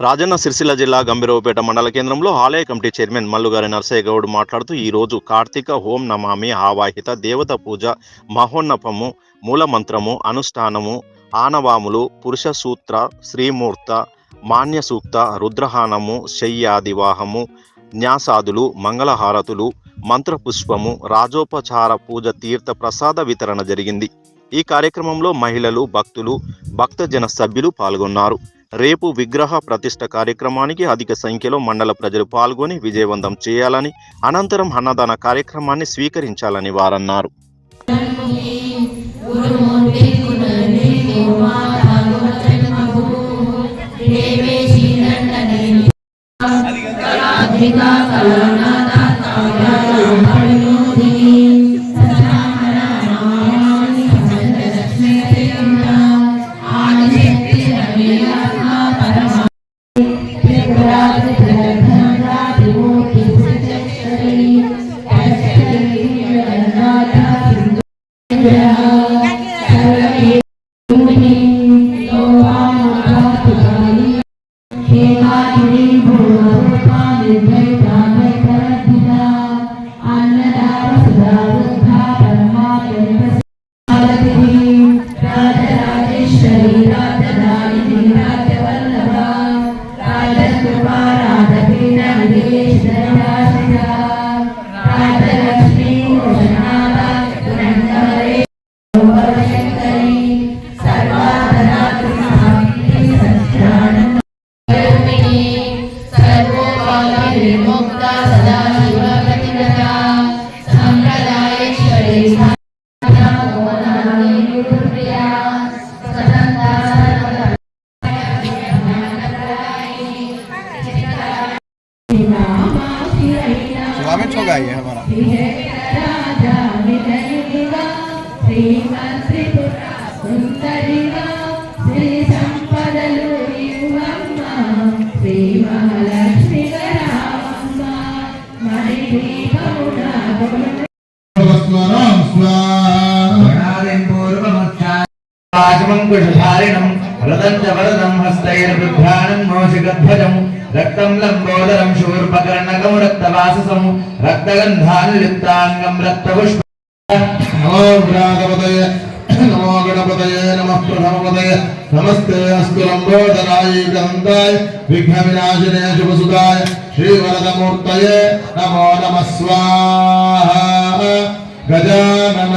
రాజన్న సిరిసిల్ల జిల్లా గంభీరవపేట మండల కేంద్రంలో ఆలయ కమిటీ చైర్మన్ మల్లుగారి నరసయ్య గౌడ్ మాట్లాడుతూ ఈ రోజు కార్తీక హోం నమామి ఆవాహిత దేవత పూజ మహోన్నపము మూలమంత్రము అనుష్ఠానము ఆనవాములు పురుష సూత్ర శ్రీమూర్త మాన్య సూక్త రుద్రహానము శయ్యాదివాహము న్యాసాదులు మంగళహారతులు మంత్రపుష్పము రాజోపచార పూజ తీర్థ ప్రసాద వితరణ జరిగింది. ఈ కార్యక్రమంలో మహిళలు భక్తులు భక్తజన సభ్యులు పాల్గొన్నారు. రేపు విగ్రహ ప్రతిష్ట కార్యక్రమానికి అధిక సంఖ్యలో మండల ప్రజలు పాల్గొని విజయవంతం చేయాలని అనంతరం అన్నదాన కార్యక్రమాన్ని స్వీకరించాలని వారన్నారు. ราชพิธัธาราธิโมติส ได้พกตาสดา రాజమంకుషధారిణం రదంచ వరదం హస్తైర్బిభ్రాణం మోషిగధ్వజం రక్తం లంబోదరం శూర్పకర్ణకం రక్తవాససం రక్తగంధానులిప్తాంగం రక్తపుష్ప నమో వ్యాధపతయ నమో గణపతయ నమ ప్రథమపతయ నమస్తే అస్తు లంబోదరాయ గంధాయ విఘ్న వినాశినే శుభసుదాయ శ్రీవరదమూర్తయే నమో నమ స్వాహ గజానన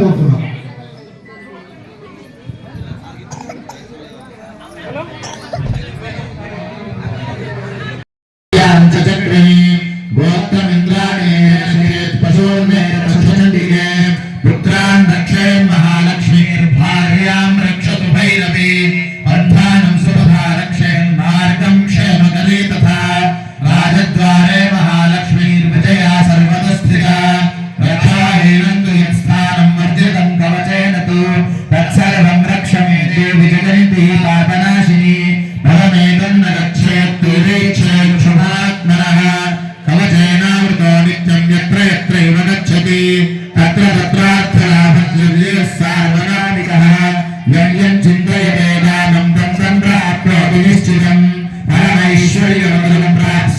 రావాల్సిందిగా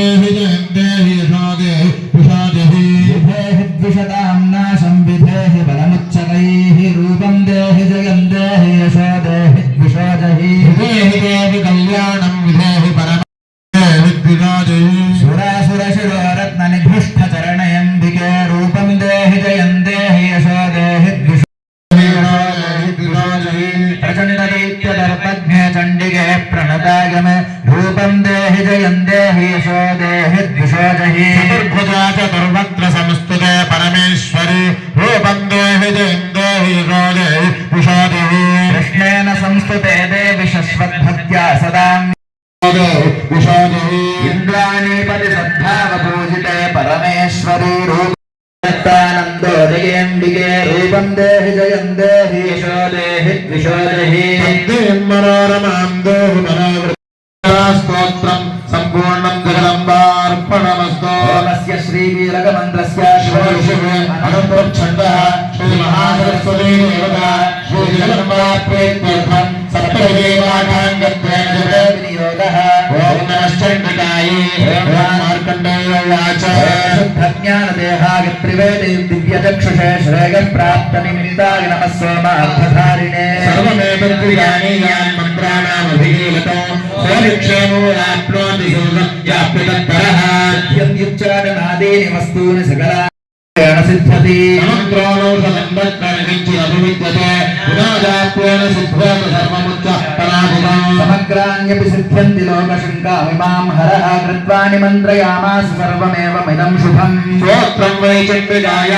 ദേഹിന ദേഹി ഹൃദയ ദേഹി ജയം ദേഹി വിശാലേഹി വിശാലേഹി శుద్ధజ్ఞానదేహాగత్రివేది దివ్యచక్షుషే శ్రేయప్రాప్తనిమిత్తాయ నమः సోమార్థధారిణే సర్వమేతద్విజానీయాన్ మంత్రాణామభిగీలతో సోనిక్షేమోరాప్నోతి యాప్యతత్పరः యద్యుచ్చారణాదీని వస్తూని సకలా సిద్ధ్యతి సమగ్రోణౌషధంబత్కరించి అభివిద్యతే పునాదాత్వేన సిద్ధ్యేత సర్వముచ్చ పరాభుతం సమగ్రాణ్యపి సిద్ధ్యంతి లోకశంకామిమాం హరః కృత్వా నిమంత్రయామాస సర్వమేవమిదం శుభం స్తోత్రం వై చండికాయ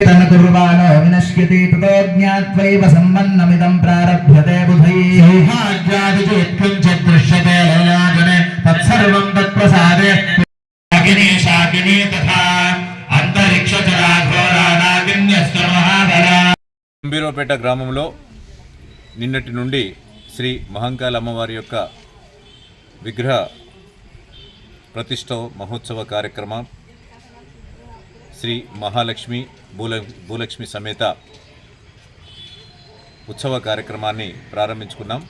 తన కుర్వాణో వినశ్యతి తతో జ్ఞాత్వైవ సంబన్నమిదం ప్రారభ్యతే బుధైః సౌభాగ్యాదిచేత్కించిత్ దృశ్యతే లలాజనే తత్సర్వం తత్ప్రసాదే అగ్ని శాకిని తథా అంతరిక్షచరా ఘోరా నాగిన్యస్త మహాబలా అంబీరోపేట గ్రామంలో నిన్నటి నుండి శ్రీ మహంకాళ అమ్మవారి యొక్క విగ్రహ ప్రతిష్ట మహోత్సవ కార్యక్రమం శ్రీ మహాలక్ష్మి భూల భూలక్ష్మి సమేత ఉత్సవ కార్యక్రమాన్ని ప్రారంభించుకున్నాం.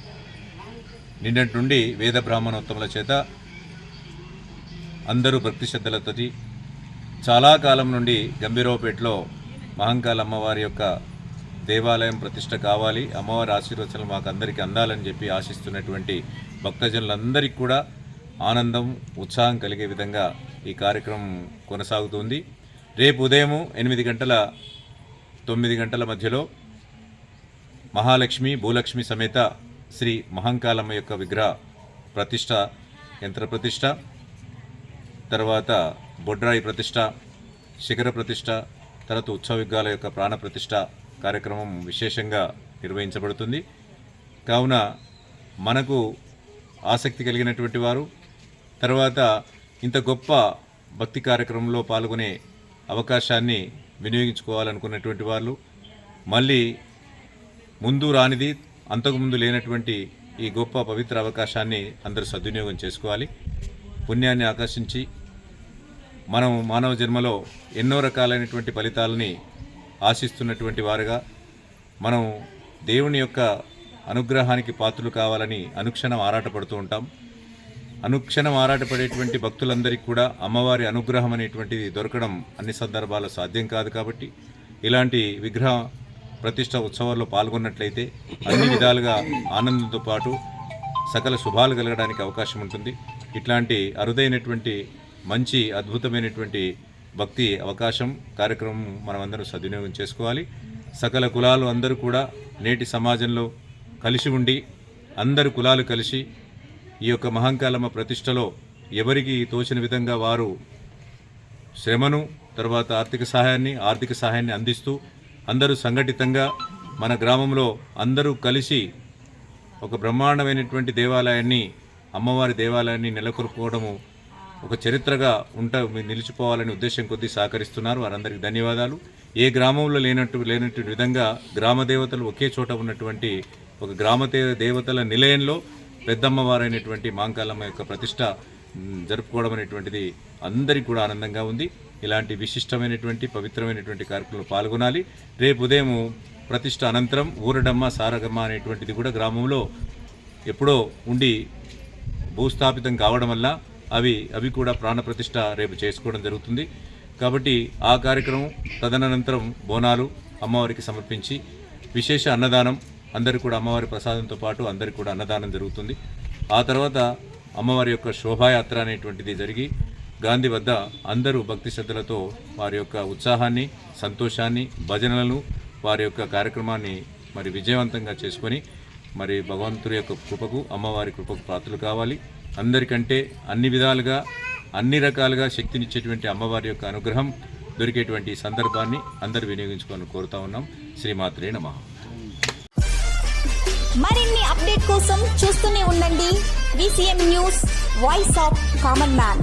నిన్నటి నుండి వేద బ్రాహ్మణోత్తముల చేత అందరూ భక్తి శ్రద్ధలతోటి చాలా కాలం నుండి గంభీరవపేటలో మహంకాళ అమ్మవారి యొక్క దేవాలయం ప్రతిష్ట కావాలి. అమ్మవారి ఆశీర్వచనలు మాకు అందరికీ అందాలని చెప్పి ఆశిస్తున్నటువంటి భక్తజనులందరికీ కూడా ఆనందం ఉత్సాహం కలిగే విధంగా ఈ కార్యక్రమం కొనసాగుతుంది. రేపు ఉదయం ఎనిమిది గంటల తొమ్మిది గంటల మధ్యలో మహాలక్ష్మి భూలక్ష్మి సమేత శ్రీ మహంకాలమ్మ యొక్క విగ్రహ ప్రతిష్ట యంత్ర ప్రతిష్ట తర్వాత బొడ్రాయి ప్రతిష్ట శిఖర ప్రతిష్ట తర్వాత ఉత్సవ విగ్రహాల యొక్క ప్రాణ ప్రతిష్ట కార్యక్రమం విశేషంగా నిర్వహించబడుతుంది. కావున మనకు ఆసక్తి కలిగినటువంటి వారు తర్వాత ఇంత గొప్ప భక్తి కార్యక్రమంలో పాల్గొనే అవకాశాన్ని వినియోగించుకోవాలనుకున్నటువంటి వాళ్ళు మళ్ళీ ముందు రానిది అంతకుముందు లేనటువంటి ఈ గొప్ప పవిత్ర అవకాశాన్ని అందరూ సద్వినియోగం చేసుకోవాలి. పుణ్యాన్ని ఆకర్షించి మనం మానవ జన్మలో ఎన్నో రకాలైనటువంటి ఫలితాలని ఆశిస్తున్నటువంటి వారుగా మనం దేవుని యొక్క అనుగ్రహానికి పాత్రలు కావాలని అనుక్షణం ఆరాటపడుతూ ఉంటాం. అనుక్షణం ఆరాటపడేటువంటి భక్తులందరికీ కూడా అమ్మవారి అనుగ్రహం అనేటువంటిది దొరకడం అన్ని సందర్భాల్లో సాధ్యం కాదు కాబట్టి ఇలాంటి విగ్రహ ప్రతిష్ట ఉత్సవాల్లో పాల్గొన్నట్లయితే అన్ని విధాలుగా ఆనందంతో పాటు సకల శుభాలు కలగడానికి అవకాశం ఉంటుంది. ఇట్లాంటి అరుదైనటువంటి మంచి అద్భుతమైనటువంటి భక్తి అవకాశం కార్యక్రమం మనమందరం సద్వినియోగం చేసుకోవాలి. సకల కులాలు అందరూ కూడా నేటి సమాజంలో కలిసి ఉండి అందరు కులాలు కలిసి ఈ యొక్క మహంకాలమ్మ ప్రతిష్టలో ఎవరికి తోచిన విధంగా వారు శ్రమను తర్వాత ఆర్థిక సహాయాన్ని ఆర్థిక సహాయాన్ని అందిస్తూ అందరూ సంఘటితంగా మన గ్రామంలో అందరూ కలిసి ఒక బ్రహ్మాండమైనటువంటి దేవాలయాన్ని అమ్మవారి దేవాలయాన్ని నెలకొల్పుకోవడము ఒక చరిత్రగా ఉంట నిలిచిపోవాలనే ఉద్దేశం కొద్దీ సహకరిస్తున్నారు. వారందరికీ ధన్యవాదాలు. ఏ గ్రామంలో లేనట్టు లేనట్టు విధంగా గ్రామ దేవతలు ఒకే చోట ఉన్నటువంటి ఒక గ్రామ దేవతల నిలయంలో పెద్దమ్మవారైనటువంటి మాంకాలమ్మ యొక్క ప్రతిష్ట జరుపుకోవడం అనేటువంటిది అందరికీ కూడా ఆనందంగా ఉంది. ఇలాంటి విశిష్టమైనటువంటి పవిత్రమైనటువంటి కార్యక్రమంలో పాల్గొనాలి. రేపు ఉదయం ప్రతిష్ట అనంతరం ఊరడమ్మ సారగమ్మ అనేటువంటిది కూడా గ్రామంలో ఎప్పుడో ఉండి భూస్థాపితం కావడం వల్ల అవి అవి కూడా ప్రాణప్రతిష్ఠ రేపు చేసుకోవడం జరుగుతుంది. కాబట్టి ఆ కార్యక్రమం తదనంతరం బోనాలు అమ్మవారికి సమర్పించి విశేష అన్నదానం అందరికీ కూడా అమ్మవారి ప్రసాదంతో పాటు అందరికీ కూడా అన్నదానం జరుగుతుంది. ఆ తర్వాత అమ్మవారి యొక్క శోభాయాత్ర అనేటువంటిది జరిగి గాంధీ వద్ద అందరూ భక్తి శ్రద్ధలతో వారి యొక్క ఉత్సాహాన్ని సంతోషాన్ని భజనలను వారి యొక్క కార్యక్రమాన్ని మరి విజయవంతంగా చేసుకొని మరి భగవంతుడి యొక్క కృపకు అమ్మవారి కృపకు పాత్రలు కావాలి. అందరికంటే అన్ని విధాలుగా అన్ని రకాలుగా శక్తినిచ్చేటువంటి అమ్మవారి యొక్క అనుగ్రహం దొరికేటువంటి సందర్భాన్ని అందరూ వినియోగించుకోవాలని కోరుతా ఉన్నాం. శ్రీమాత్రే నమ. మరిన్ని అప్డేట్ కోసం చూస్తూనే ఉండండి. VCM news voice of common man.